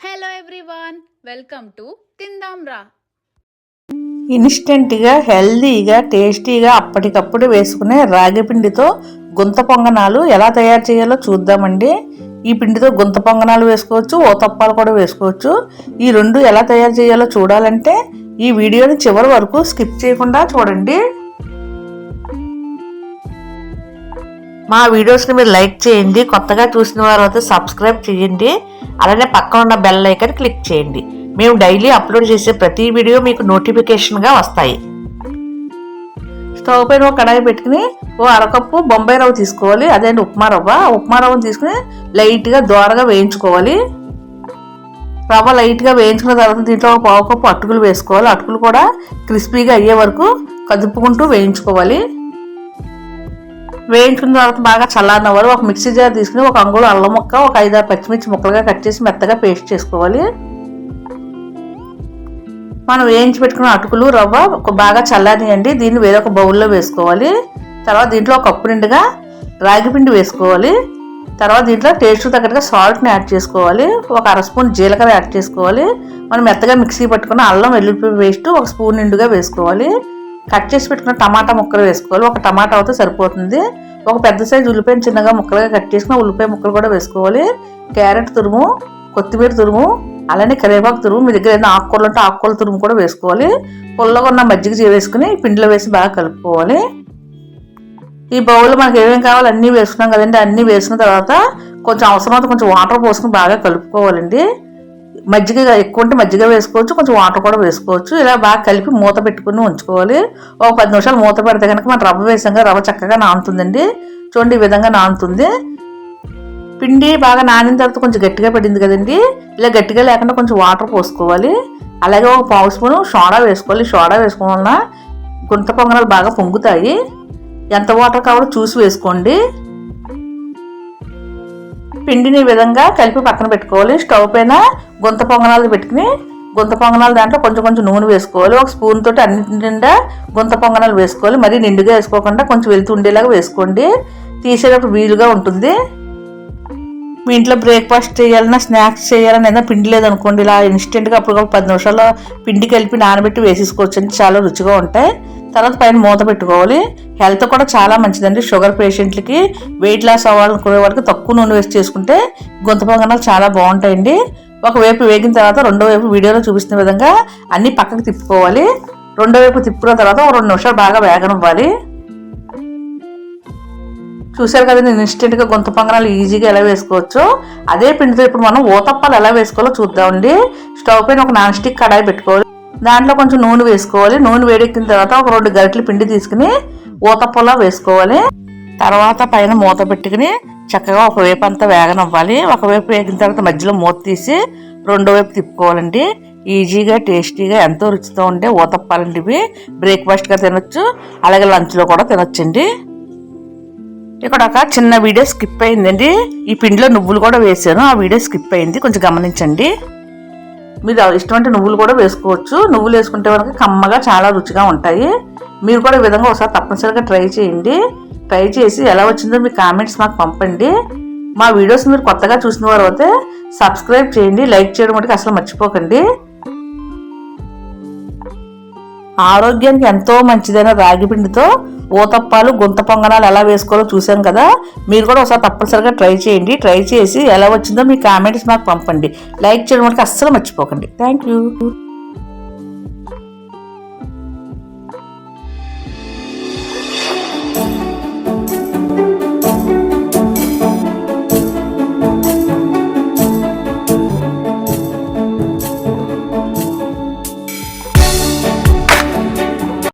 Hello everyone welcome to తిందాం రా ఇన్స్టెంట్గా హెల్దీగా టేస్టీగా అప్పటికప్పుడు వేసుకునే రాగి పిండితో గుంత పొంగనాలు ఎలా తయారు చేయాలో చూద్దామండి. ఈ పిండితో గుంత పొంగనాలు వేసుకోవచ్చు ఓతప్పాలు కూడా వేసుకోవచ్చు. ఈ రెండు ఎలా తయారు చేయాలో చూడాలంటే ఈ వీడియోని చివరి వరకు స్కిప్ చేయకుండా చూడండి. మా వీడియోస్ని మీరు లైక్ చేయండి. కొత్తగా చూసిన వారు అయితే సబ్స్క్రైబ్ చేయండి. అలానే పక్కన ఉన్న బెల్ ఐకన్ క్లిక్ చేయండి. మేము డైలీ అప్లోడ్ చేసే ప్రతి వీడియో మీకు నోటిఫికేషన్గా వస్తాయి. స్టవ్ పైన ఒక కడాయి పెట్టుకుని ఓ అరకప్పు బొంబాయి రవ్వ తీసుకోవాలి. అదే ఉప్మా రవ్వ? ఉప్మా రవ్వను తీసుకుని లైట్గా దోరగా వేయించుకోవాలి. రవ్వ లైట్గా వేయించుకున్న తర్వాత దీంట్లో ఒక పావు కప్పు అటుకులు వేసుకోవాలి. అటుకులు కూడా క్రిస్పీగా అయ్యే వరకు కదుపుకుంటూ వేయించుకోవాలి. వేయించుకున్న తర్వాత బాగా చల్లారినవారు ఒక మిక్సీ జార్ తీసుకుని ఒక అంగుళం అల్లం ముక్క ఒక ఐదారు పచ్చిమిర్చి ముక్కలుగా కట్ చేసి మెత్తగా పేస్ట్ చేసుకోవాలి. మనం వేయించి పెట్టుకున్న అటుకులు రవ్వ ఒక బాగా చల్లారియండి దీన్ని వేరొక బౌల్లో వేసుకోవాలి. తర్వాత దీంట్లో ఒక కప్పు నిండుగా రాగి పిండి వేసుకోవాలి. తర్వాత దీంట్లో టేస్ట్ తగ్గట్టుగా సాల్ట్ని యాడ్ చేసుకోవాలి. ఒక అర స్పూన్ జీలకర్ర యాడ్ చేసుకోవాలి. మనం మెత్తగా మిక్సీ పట్టుకున్న అల్లం వెల్లుల్లి పేస్ట్ ఒక స్పూన్ నిండుగా వేసుకోవాలి. కట్ చేసి పెట్టుకున్న టమాటా ముక్కలు వేసుకోవాలి. ఒక టమాటా అయితే సరిపోతుంది. ఒక పెద్ద సైజు ఉల్లిపాయను చిన్నగా ముక్కలుగా కట్ చేసిన ఉల్లిపాయ ముక్కలు కూడా వేసుకోవాలి. క్యారెట్ తురుము కొత్తిమీర తురుము అలానే కరివేపాకు తురుము మీ దగ్గర ఏదైనా ఆకుకూరలు ఉంటే ఆకుకూరల తురుము కూడా వేసుకోవాలి. పుల్లగా ఉన్న మజ్జిగ వేసుకుని పిండిలో వేసి బాగా కలుపుకోవాలి. ఈ బౌల్ మనకి ఏమేమి కావాలి అన్నీ వేసుకున్నాం కదండి. అన్నీ వేసిన తర్వాత కొంచెం అవసరమైతే కొంచెం వాటర్ పోసుకుని బాగా కలుపుకోవాలండి. మజ్జిగ ఎక్కువ ఉంటే మజ్జిగ వేసుకోవచ్చు కొంచెం వాటర్ కూడా వేసుకోవచ్చు. ఇలా బాగా కలిపి మూత పెట్టుకుని ఉంచుకోవాలి. ఒక పది నిమిషాలు మూత పెడితే కనుక మనం రవ్వ వేసాక రవ్వ చక్కగా నానుతుందండి. చూడండి ఈ విధంగా నానుతుంది. పిండి బాగా నానిన తర్వాత కొంచెం గట్టిగా పడింది కదండి. ఇలా గట్టిగా లేకుండా కొంచెం వాటర్ పోసుకోవాలి. అలాగే ఒక పావు స్పూన్ సోడా వేసుకోవాలి. సోడా వేసుకోవడం వలన గుంత పొంగనాలు బాగా పొంగుతాయి. ఎంత వాటర్ కావాలో చూసి వేసుకోండి. పిండిని విధంగా కలిపి పక్కన పెట్టుకోవాలి. స్టవ్ పైన గుంత పొంగనాలు పెట్టుకుని గుంత పొంగనాలు దాంట్లో కొంచెం కొంచెం నూనె వేసుకోవాలి. ఒక స్పూన్ తోటి అన్నింటి నిండా గుంత పొంగనాలు వేసుకోవాలి. మరీ నిండుగా వేసుకోకుండా కొంచెం వెళ్తూ ఉండేలాగా వేసుకోండి. తీసేటప్పుడు వీలుగా ఉంటుంది. మీ ఇంట్లో బ్రేక్ఫాస్ట్ చేయాలన్నా స్నాక్స్ చేయాలన్నా ఏదైనా పిండి లేదనుకోండి ఇలా ఇన్స్టెంట్గా అప్పుడు పది నిమిషాల్లో పిండి కలిపి నానబెట్టి వేసేసుకోవచ్చు చాలా రుచిగా ఉంటాయి. తర్వాత పైన మూత పెట్టుకోవాలి. హెల్త్ కూడా చాలా మంచిదండి. షుగర్ పేషెంట్లకి వెయిట్ లాస్ అవ్వాలనుకునే వాళ్ళకి తక్కువ నూనె వేసి చేసుకుంటే గొంతు పొంగనాలు చాలా బాగుంటాయండి. ఒకవైపు వేగిన తర్వాత రెండో వైపు వీడియోలో చూపిస్తున్న విధంగా అన్ని పక్కకు తిప్పుకోవాలి. రెండో వైపు తిప్పుకున్న తర్వాత ఒక రెండు నిమిషాలు బాగా వేగనివ్వాలి. చూసారు కదా నేను ఇన్స్టెంట్గా గొంత పొంగనాలు ఈజీగా ఎలా వేసుకోవచ్చు? అదే పిండితో ఇప్పుడు మనం ఊతప్పాలు ఎలా వేసుకోవాలో చూద్దామండి. స్టవ్ పైన ఒక నాన్ స్టిక్ కడాయి పెట్టుకోవాలి. దాంట్లో కొంచెం నూనె వేసుకోవాలి. నూనె వేడెక్కిన తర్వాత ఒక రెండు గరిటెలు పిండి తీసుకుని ఊతప్పలా వేసుకోవాలి. తర్వాత పైన మూత పెట్టుకుని చక్కగా ఒకవైపు అంతా వేగనవ్వాలి. ఒకవైపు వేగిన తర్వాత మధ్యలో మూత తీసి రెండో వైపు తిప్పుకోవాలండి. ఈజీగా టేస్టీగా ఎంతో రుచితో ఉండే ఊతప్పాలంటివి బ్రేక్ఫాస్ట్గా తినొచ్చు. అలాగే లంచ్లో కూడా తినొచ్చండి. ఇక్కడ ఒక చిన్న వీడియో స్కిప్ అయిందండి. ఈ పిండిలో నువ్వులు కూడా వేసాను ఆ వీడియో స్కిప్ అయింది. కొంచెం గమనించండి. మీరు ఇష్టమంటే నువ్వులు కూడా వేసుకోవచ్చు. నువ్వులు వేసుకుంటే మనకి కమ్మగా చాలా రుచిగా ఉంటాయి. మీరు కూడా ఈ విధంగా ఒకసారి తప్పనిసరిగా ట్రై చేయండి. ట్రై చేసి ఎలా వచ్చిందో మీ కామెంట్స్ మాకు పంపండి. మా వీడియోస్ మీరు కొత్తగా చూసిన వారు అయితే సబ్స్క్రైబ్ చేయండి. లైక్ చేయడం మటుకు అసలు మర్చిపోకండి. ఆరోగ్యానికి ఎంతో మంచిదైన రాగి పిండితో ఊతప్పాలు గుంత పొంగనాలు ఎలా వేసుకోవాలో చూసాం కదా. మీరు కూడా ఒకసారి తప్పనిసరిగా ట్రై చేయండి. ట్రై చేసి ఎలా వచ్చిందో మీ కామెంట్స్ మాకు పంపండి. లైక్ చేయడం వరకు అస్సలు మర్చిపోకండి. Thank you